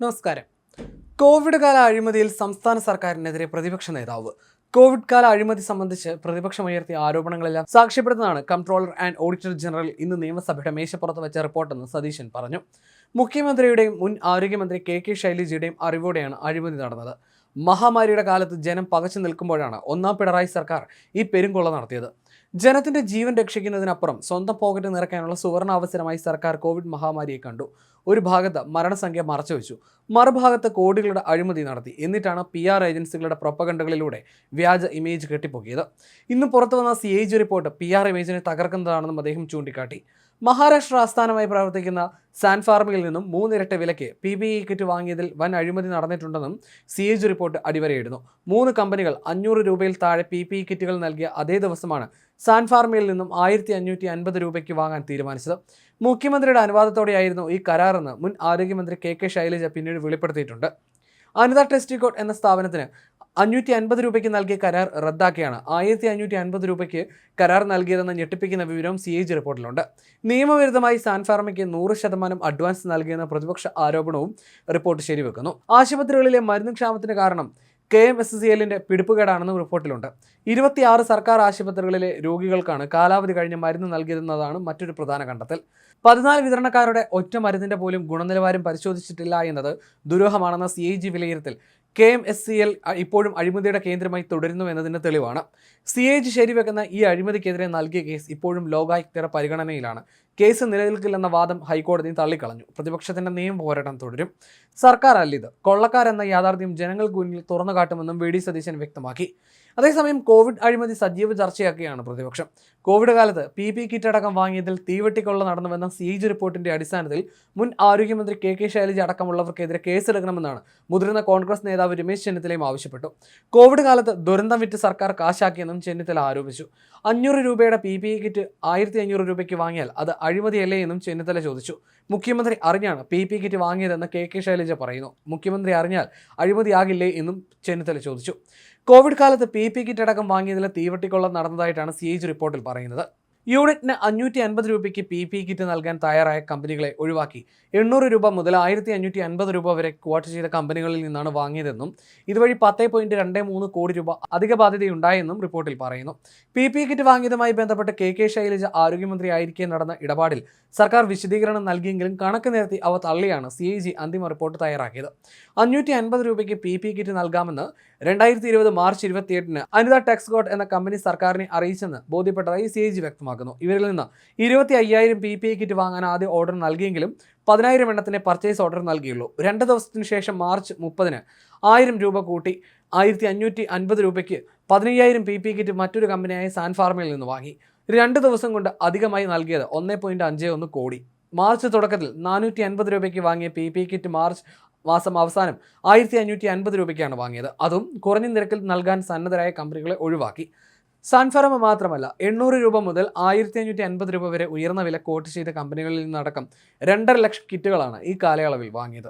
നമസ്കാരം. കോവിഡ് കാല അഴിമതിയിൽ സംസ്ഥാന സർക്കാരിനെതിരെ പ്രതിപക്ഷ നേതാവ്. കോവിഡ് കാല അഴിമതി സംബന്ധിച്ച് പ്രതിപക്ഷം ഉയർത്തിയ ആരോപണങ്ങളെല്ലാം സാക്ഷ്യപ്പെടുത്തുന്നതാണ് കൺട്രോളർ ആൻഡ് ഓഡിറ്റർ ജനറൽ ഇന്ന് നിയമസഭയുടെ മേശപ്പുറത്ത് വെച്ച റിപ്പോർട്ടെന്ന് സതീശൻ പറഞ്ഞു. മുഖ്യമന്ത്രിയുടെയും മുൻ ആരോഗ്യമന്ത്രി കെ കെ ശൈലജയുടെയും അറിവോടെയാണ് അഴിമതി നടന്നത്. മഹാമാരിയുടെ കാലത്ത് ജനം പകച്ചു നിൽക്കുമ്പോഴാണ് ഒന്നാം പിണറായി സർക്കാർ ഈ പെരുങ്കൊള്ള നടത്തിയത്. ജനത്തിന്റെ ജീവൻ രക്ഷിക്കുന്നതിനപ്പുറം സ്വന്തം പോക്കറ്റ് നിറയ്ക്കാനുള്ള സുവർണ അവസരമായി സർക്കാർ കോവിഡ് മഹാമാരിയെ കണ്ടു. ഒരു ഭാഗത്ത് മരണസംഖ്യ മറച്ചുവെച്ചു മറുഭാഗത്ത് കോടികളുടെ അഴിമതി നടത്തി. എന്നിട്ടാണ് പി ആർ ഏജൻസികളുടെ പ്രൊപ്പകണ്ടകളിലൂടെ വ്യാജ ഇമേജ് കെട്ടിപ്പൊക്കിയത്. ഇന്ന് പുറത്തു വന്ന സി റിപ്പോർട്ട് പി ആർ ഇമേജിനെ തകർക്കുന്നതാണെന്നും അദ്ദേഹം ചൂണ്ടിക്കാട്ടി. മഹാരാഷ്ട്ര ആസ്ഥാനമായി പ്രവർത്തിക്കുന്ന സാൻഫാർമയിൽ നിന്നും മൂന്നിരട്ട വിലയ്ക്ക് പി ബി ഇ കിറ്റ് വാങ്ങിയതിൽ വൻ അഴിമതി നടന്നിട്ടുണ്ടെന്നും സി എ ജി റിപ്പോർട്ട് അടിവരയിടുന്നു. മൂന്ന് കമ്പനികൾ അഞ്ഞൂറ് രൂപയിൽ താഴെ പി പി ഇ കിറ്റുകൾ നൽകിയ അതേ ദിവസമാണ് സാൻഫാർമയിൽ നിന്നും ആയിരത്തി അഞ്ഞൂറ്റി അൻപത് രൂപയ്ക്ക് വാങ്ങാൻ തീരുമാനിച്ചത്. മുഖ്യമന്ത്രിയുടെ അനുവാദത്തോടെയായിരുന്നു ഈ കരാറെന്ന് മുൻ ആരോഗ്യമന്ത്രി കെ കെ ശൈലജ പിന്നീട് വെളിപ്പെടുത്തിയിട്ടുണ്ട്. അനിത ടെസ്റ്റിക്കോട്ട് എന്ന സ്ഥാപനത്തിന് അഞ്ഞൂറ്റി അൻപത് രൂപയ്ക്ക് നൽകിയ കരാർ റദ്ദാക്കിയാണ്. ആയിരത്തി അഞ്ഞൂറ്റി അൻപത് രൂപയ്ക്ക് കരാർ നൽകിയതെന്ന് ഞെട്ടിപ്പിക്കുന്ന വിവരം സി എ ജി റിപ്പോർട്ടിലുണ്ട്. നിയമവിരുദ്ധമായി സാൻഫാർമയ്ക്ക് നൂറ് ശതമാനം അഡ്വാൻസ് നൽകിയെന്ന പ്രതിപക്ഷ ആരോപണവും റിപ്പോർട്ട് ശരിവെക്കുന്നു. ആശുപത്രികളിലെ മരുന്ന് ക്ഷാമത്തിന് കാരണം കെ എം എസ് സി എല്ലിന്റെ പിടിപ്പുകേടാണെന്നും റിപ്പോർട്ടിലുണ്ട്. ഇരുപത്തിയാറ് സർക്കാർ ആശുപത്രികളിലെ രോഗികൾക്കാണ് കാലാവധി കഴിഞ്ഞ് മരുന്ന് നൽകിയതെന്നതാണ് മറ്റൊരു പ്രധാന കണ്ടെത്തൽ. പതിനാല് വിതരണക്കാരുടെ ഒറ്റ മരുന്നിന്റെ പോലും ഗുണനിലവാരം പരിശോധിച്ചിട്ടില്ല എന്നത് ദുരൂഹമാണെന്ന സി ഐ ജി വിലയിരുത്തൽ. K M S C L ഇപ്പോഴും അഴിമതിയുടെ കേന്ദ്രമായി തുടരുന്നു എന്നതിന്റെ തെളിവാണ്. സി എ ജി ശരിവെക്കുന്ന ഈ അഴിമതിക്കെതിരെ നൽകിയ കേസ് ഇപ്പോഴും ലോകായുക്തയുടെ പരിഗണനയിലാണ്. കേസ് നിലനിൽക്കില്ലെന്ന വാദം ഹൈക്കോടതി തള്ളിക്കളഞ്ഞു. പ്രതിപക്ഷത്തിന്റെ നിയമ പോരാട്ടം തുടരും. സർക്കാർ അല്ലിത് കൊള്ളക്കാരെന്ന യാഥാർത്ഥ്യം ജനങ്ങൾക്ക് മുന്നിൽ തുറന്നു കാട്ടുമെന്നും വി ഡി സതീശൻ വ്യക്തമാക്കി. അതേസമയം കോവിഡ് അഴിമതി സജീവ ചർച്ചയാക്കിയാണ് പ്രതിപക്ഷം. കോവിഡ് കാലത്ത് പി പി കിറ്റ് അടക്കം വാങ്ങിയതിൽ തീവെട്ടിക്കൊള്ള നടന്നുവെന്ന സി ജി റിപ്പോർട്ടിന്റെ അടിസ്ഥാനത്തിൽ മുൻ ആരോഗ്യമന്ത്രി കെ കെ ശൈലജ അടക്കമുള്ളവർക്കെതിരെ കേസെടുക്കണമെന്നാണ് മുതിർന്ന കോൺഗ്രസ് നേതാവ് രമേശ് ചെന്നിത്തലയും ആവശ്യപ്പെട്ടു. കോവിഡ് കാലത്ത് ദുരന്തം വിറ്റ് സർക്കാർ കാശാക്കിയെന്നും ചെന്നിത്തല ആരോപിച്ചു. അഞ്ഞൂറ് രൂപയുടെ പി പി കിറ്റ് ആയിരത്തി അഞ്ഞൂറ് രൂപയ്ക്ക് വാങ്ങിയാൽ അത് അഴിമതിയല്ലേ എന്നും ചെന്നിത്തല ചോദിച്ചു. മുഖ്യമന്ത്രി അറിഞ്ഞാണ് പി പി കിറ്റ് വാങ്ങിയതെന്ന് കെ കെ ശൈലജ പറയുന്നു. മുഖ്യമന്ത്രി അറിഞ്ഞാൽ അഴിമതിയാകില്ലേ എന്നും ചെന്നിത്തല ചോദിച്ചു. കോവിഡ് കാലത്ത് പി പി കിറ്റ് അടക്കം വാങ്ങിയതിൽ തീവട്ടിക്കൊള്ളം നടന്നതായിട്ടാണ് സി എച്ച് റിപ്പോർട്ടിൽ പറയുന്നത്. യൂണിറ്റിന് അഞ്ഞൂറ്റി അൻപത് രൂപയ്ക്ക് പി പി കിറ്റ് നൽകാൻ തയ്യാറായ കമ്പനികളെ ഒഴിവാക്കി. എണ്ണൂറ് രൂപ മുതൽ ആയിരത്തി അഞ്ഞൂറ്റി അൻപത് രൂപ വരെ ക്വാട്ട് ചെയ്ത കമ്പനികളിൽ നിന്നാണ് വാങ്ങിയതെന്നും ഇതുവഴി പത്ത് പോയിന്റ് രണ്ട് മൂന്ന് കോടി രൂപ അധിക ബാധ്യതയുണ്ടായെന്നും റിപ്പോർട്ടിൽ പറയുന്നു. പി പി കിറ്റ് വാങ്ങിയതുമായി ബന്ധപ്പെട്ട് കെ കെ ശൈലജ ആരോഗ്യമന്ത്രി ആയിരിക്കെ നടന്ന ഇടപാടിൽ സർക്കാർ വിശദീകരണം നൽകിയെങ്കിലും കണക്ക് നിരത്തി അവ തള്ളിയാണ് സി ഐ ജി അന്തിമ റിപ്പോർട്ട് തയ്യാറാക്കിയത്. അഞ്ഞൂറ്റി അൻപത് രൂപയ്ക്ക് പി പി കിറ്റ് നൽകാമെന്ന് രണ്ടായിരത്തി ഇരുപത് മാർച്ച് ഇരുപത്തിയെട്ടിന് അനിത ടെക്സ്കോട്ട് എന്ന കമ്പനി സർക്കാരിനെ അറിയിച്ചെന്ന് ബോധ്യപ്പെട്ടതായി സി ജി വ്യക്തമാക്കുന്നു. ഇവരിൽ നിന്ന് ഇരുപത്തി അയ്യായിരം പി പി ഐ കിറ്റ് വാങ്ങാൻ ആദ്യ ഓർഡർ നൽകിയെങ്കിലും പതിനായിരം എണ്ണത്തിന് പർച്ചേസ് ഓർഡർ നൽകിയുള്ളൂ. രണ്ട് ദിവസത്തിന് ശേഷം മാർച്ച് മുപ്പതിന് ആയിരം രൂപ കൂട്ടി ആയിരത്തി അഞ്ഞൂറ്റി അൻപത് രൂപയ്ക്ക് പതിനയ്യായിരം പി പി കിറ്റ് മറ്റൊരു കമ്പനിയായ സാൻഫാർമയിൽ നിന്ന് വാങ്ങി. രണ്ട് ദിവസം കൊണ്ട് അധികമായി നൽകിയത് ഒന്നേ പോയിന്റ് അഞ്ച് ഒന്ന് കോടി. മാർച്ച് തുടക്കത്തിൽ നാനൂറ്റി അൻപത് രൂപയ്ക്ക് വാങ്ങിയ പി പി കിറ്റ് മാർച്ച് മാസം അവസാനം ആയിരത്തി അഞ്ഞൂറ്റി അൻപത് രൂപയ്ക്കാണ് വാങ്ങിയത്. അതും കുറഞ്ഞ നിരക്കിൽ നൽകാൻ സന്നദ്ധരായ കമ്പനികളെ ഒഴിവാക്കി. സാൻഫറമ മാത്രമല്ല എണ്ണൂറ് രൂപ മുതൽ ആയിരത്തി അഞ്ഞൂറ്റി അൻപത് രൂപ വരെ ഉയർന്ന വില കോട്ട് ചെയ്ത കമ്പനികളിൽ നിന്നടക്കം രണ്ടര ലക്ഷം കിറ്റുകളാണ് ഈ കാലയളവിൽ വാങ്ങിയത്.